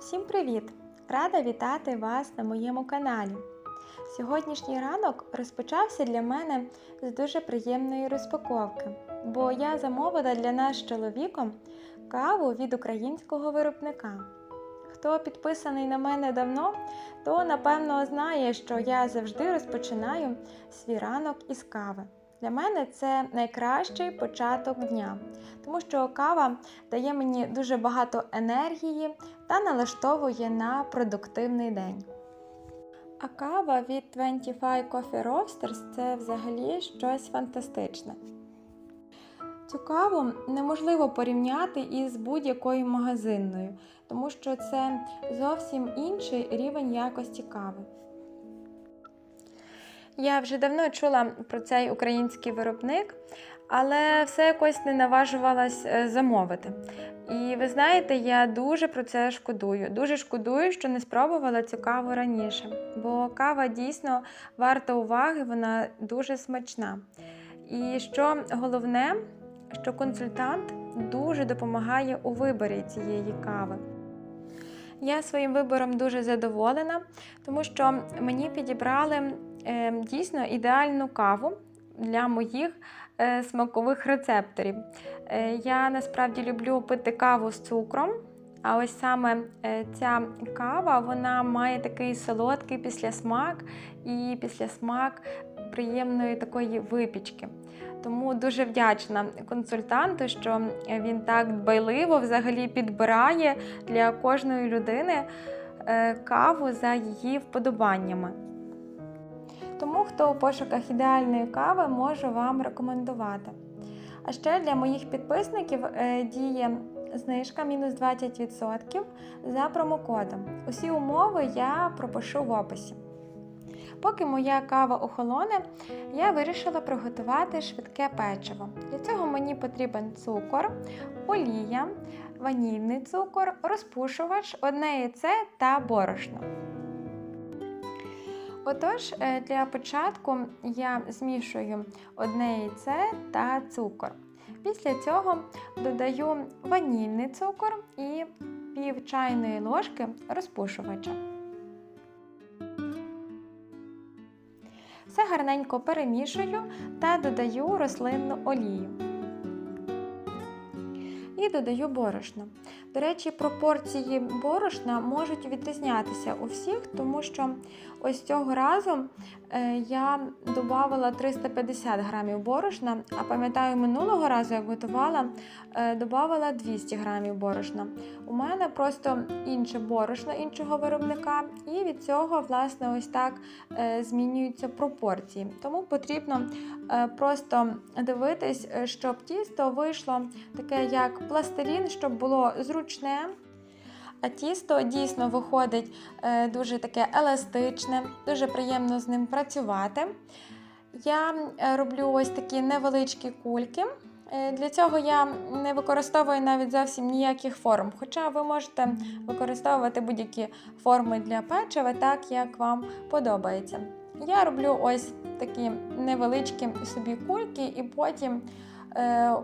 Всім привіт! Рада вітати вас на моєму каналі. Сьогоднішній ранок розпочався для мене з дуже приємної розпаковки, бо я замовила для нас з чоловіком каву від українського виробника. Хто підписаний на мене давно, то напевно знає, що я завжди розпочинаю свій ранок із кави. Для мене це найкращий початок дня, тому що кава дає мені дуже багато енергії та налаштовує на продуктивний день. А кава від 25 Coffee Roasters це взагалі щось фантастичне. Цю каву неможливо порівняти із будь-якою магазинною, тому що це зовсім інший рівень якості кави. Я вже давно чула про цей український виробник, але все якось не наважувалась е, замовити. І ви знаєте, я дуже про це шкодую. Дуже шкодую, що не спробувала цю каву раніше, бо кава дійсно варта уваги, вона дуже смачна. І що головне, що консультант дуже допомагає у виборі цієї кави. Я своїм вибором дуже задоволена, тому що мені підібрали дійсно ідеальну каву для моїх е, смакових рецепторів. Е, я насправді люблю пити каву з цукром. А ось саме е, ця кава вона має такий солодкий післясмак і післясмак приємної такої випічки. Тому дуже вдячна консультанту, що він так дбайливо взагалі підбирає для кожної людини е, каву за її вподобаннями. Тому, хто у пошуках ідеальної кави, можу вам рекомендувати. А ще для моїх підписників е, діє знижка мінус 20% за промокодом. Усі умови я пропишу в описі. Поки моя кава охолоне, я вирішила приготувати швидке печиво. Для цього мені потрібен цукор, олія, ванільний цукор, розпушувач, одне яйце та борошно. Отож, е, для початку я змішую одне яйце та цукор. Після цього додаю ванільний цукор і пів чайної ложки розпушувача. Все гарненько перемішую та додаю рослинну олію. І додаю борошно. До речі, пропорції борошна можуть відрізнятися у всіх, тому що ось цього разу е, я додавала 350 грамів борошна, а пам'ятаю, минулого разу, як готувала, е, додавала 200 грамів борошна. У мене просто інше борошно іншого виробника, і від цього, власне, ось так е, змінюються пропорції. Тому потрібно просто дивитись, щоб тісто вийшло таке, як пластилін, щоб було зручне. А тісто дійсно виходить е, дуже таке еластичне, дуже приємно з ним працювати. Я е, роблю ось такі невеличкі кульки. Е, для цього я не використовую навіть зовсім ніяких форм, хоча ви можете використовувати будь-які форми для печива, так як вам подобається. Я роблю ось такі невеличкі собі кульки, і потім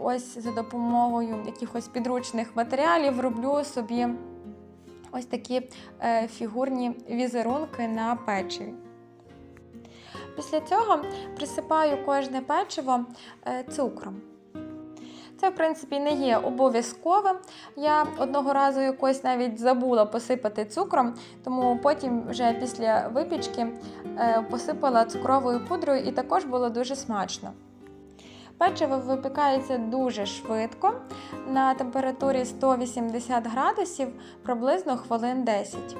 ось за допомогою якихось підручних матеріалів роблю собі ось такі е, фігурні візерунки на печиві. Після цього присипаю кожне печиво е, цукром. Це, в принципі, не є обов'язковим. Я одного разу якось навіть забула посипати цукром, тому потім вже після випічки е, посипала цукровою пудрою і також було дуже смачно. Печиво випікається дуже швидко на температурі 180 градусів приблизно хвилин 10.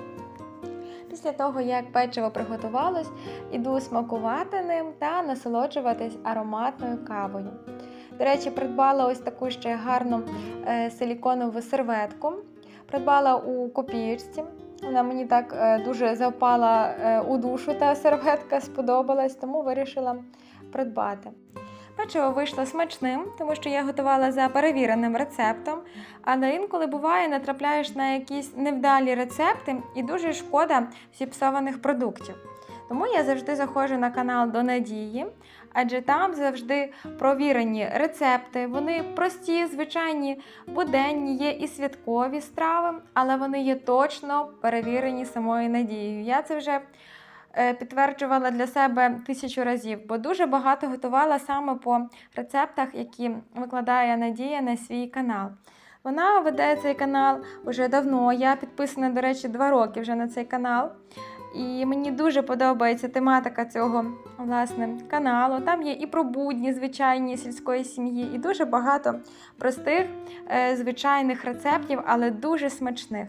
Після того, як печиво приготувалось, іду смакувати ним та насолоджуватись ароматною кавою. До речі, придбала ось таку ще гарну е, силіконову серветку. Придбала у копієчці. Вона мені так е, дуже запала е, у душу, та серветка сподобалась, тому вирішила придбати. Печиво вийшло смачним, тому що я готувала за перевіреним рецептом, але інколи буває, натрапляєш на якісь невдалі рецепти і дуже шкода зіпсованих продуктів. Тому я завжди заходжу на канал до Надії, адже там завжди провірені рецепти. Вони прості, звичайні, буденні, є і святкові страви, але вони є точно перевірені самою надією. Я це вже е, підтверджувала для себе тисячу разів, бо дуже багато готувала саме по рецептах, які викладає Надія на свій канал. Вона веде цей канал вже давно. Я підписана, до речі, два роки вже на цей канал. І мені дуже подобається тематика цього власне каналу. Там є і про будні звичайні сільської сім'ї, і дуже багато простих е, звичайних рецептів, але дуже смачних.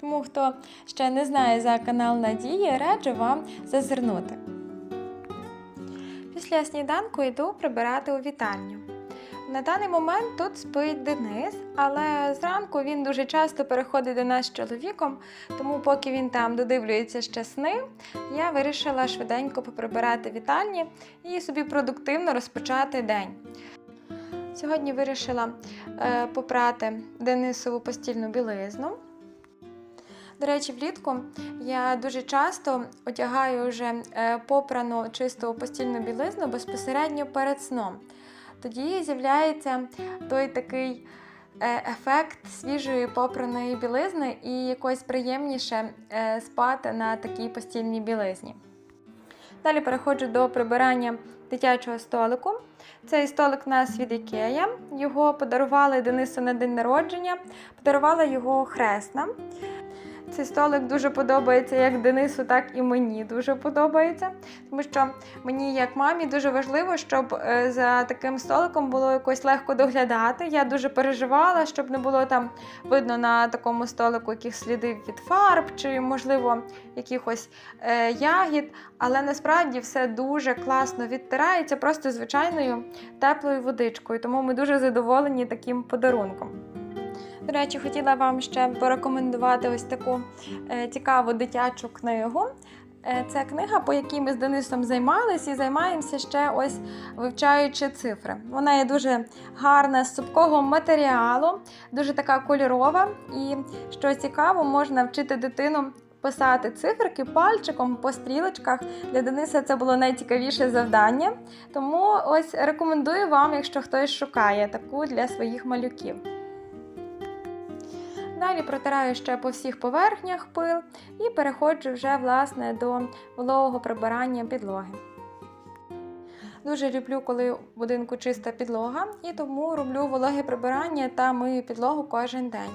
Тому хто ще не знає за канал Надії, раджу вам зазирнути. Після сніданку йду прибирати у вітальню. На даний момент тут спить Денис, але зранку він дуже часто переходить до нас з чоловіком, тому поки він там додивлюється ще сни, я вирішила швиденько поприбирати вітальні і собі продуктивно розпочати день. Сьогодні вирішила е, попрати Денисову постільну білизну. До речі, влітку я дуже часто одягаю вже е, попрану чисту постільну білизну безпосередньо перед сном. Тоді з'являється той такий е, ефект свіжої попраної білизни і якось приємніше е, спати на такій постільній білизні. Далі переходжу до прибирання дитячого столику. Цей столик у нас від Ікея. Його подарували Денису на день народження, подарувала його хресна. Цей столик дуже подобається як Денису, так і мені дуже подобається. Тому що мені, як мамі, дуже важливо, щоб е, за таким столиком було якось легко доглядати. Я дуже переживала, щоб не було там видно на такому столику якихось слідів від фарб чи, можливо, якихось е, ягід. Але насправді все дуже класно відтирається просто звичайною теплою водичкою. Тому ми дуже задоволені таким подарунком. До речі, хотіла вам ще порекомендувати ось таку е, цікаву дитячу книгу. Е, Це книга, по якій ми з Денисом займалися і займаємося ще ось вивчаючи цифри. Вона є дуже гарна з супкого матеріалу, дуже така кольорова. І що цікаво, можна вчити дитину писати циферки пальчиком по стрілочках. Для Дениса це було найцікавіше завдання. Тому ось рекомендую вам, якщо хтось шукає таку для своїх малюків. Далі протираю ще по всіх поверхнях пил і переходжу вже власне до вологого прибирання підлоги. Дуже люблю, коли в будинку чиста підлога, і тому роблю вологе прибирання та мию підлогу кожен день.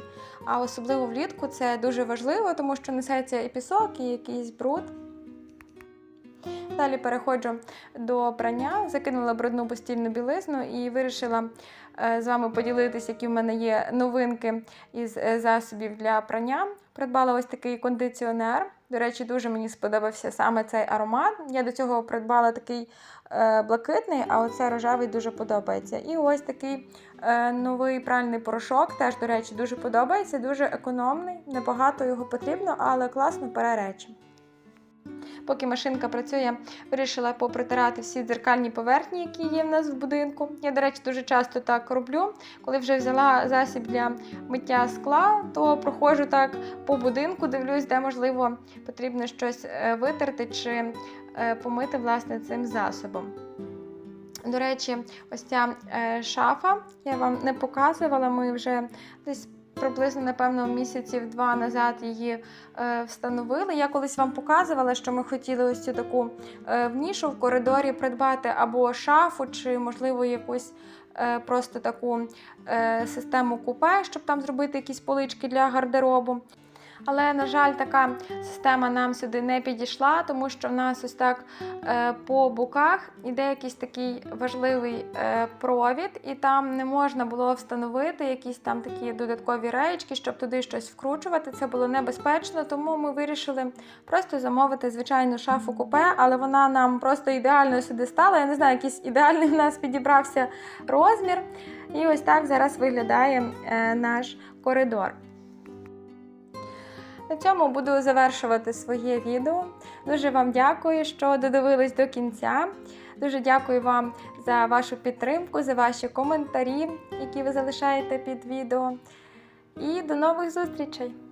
А особливо влітку це дуже важливо, тому що несеться і пісок, і якийсь бруд. Далі переходжу до прання, закинула брудну постільну білизну і вирішила з вами поділитися, які в мене є новинки із е, засобів для прання. Придбала ось такий кондиціонер. До речі, дуже мені сподобався саме цей аромат. Я до цього придбала такий е, блакитний, а оце рожевий дуже подобається. І ось такий е, новий пральний порошок, теж, до речі, дуже подобається, дуже економний, небагато його потрібно, але класно пере речі. Поки машинка працює, вирішила попритирати всі дзеркальні поверхні, які є в нас в будинку. Я, до речі, дуже часто так роблю. Коли вже взяла засіб для миття скла, то проходжу так по будинку, дивлюсь, де можливо потрібно щось е, витерти чи е, помити власне цим засобом. До речі, ось ця е, шафа я вам не показувала. Ми вже десь приблизно, напевно, місяців два назад її е, встановили. Я колись вам показувала, що ми хотіли ось цю таку е, в коридорі придбати або шафу, чи, можливо, якусь е, просто таку систему купе, щоб там зробити якісь полички для гардеробу. Але, на жаль, така система нам сюди не підійшла, тому що в нас ось так е, по боках іде якийсь такий важливий е, провід, і там не можна було встановити якісь там такі додаткові реєчки, щоб туди щось вкручувати. Це було небезпечно, тому ми вирішили просто замовити звичайну шафу купе, але вона нам просто ідеально сюди стала. Я не знаю, якийсь ідеальний в нас підібрався розмір. І ось так зараз виглядає е, наш коридор. На цьому буду завершувати своє відео. Дуже вам дякую, що додивились до кінця. Дуже дякую вам за вашу підтримку, за ваші коментарі, які ви залишаєте під відео. І до нових зустрічей!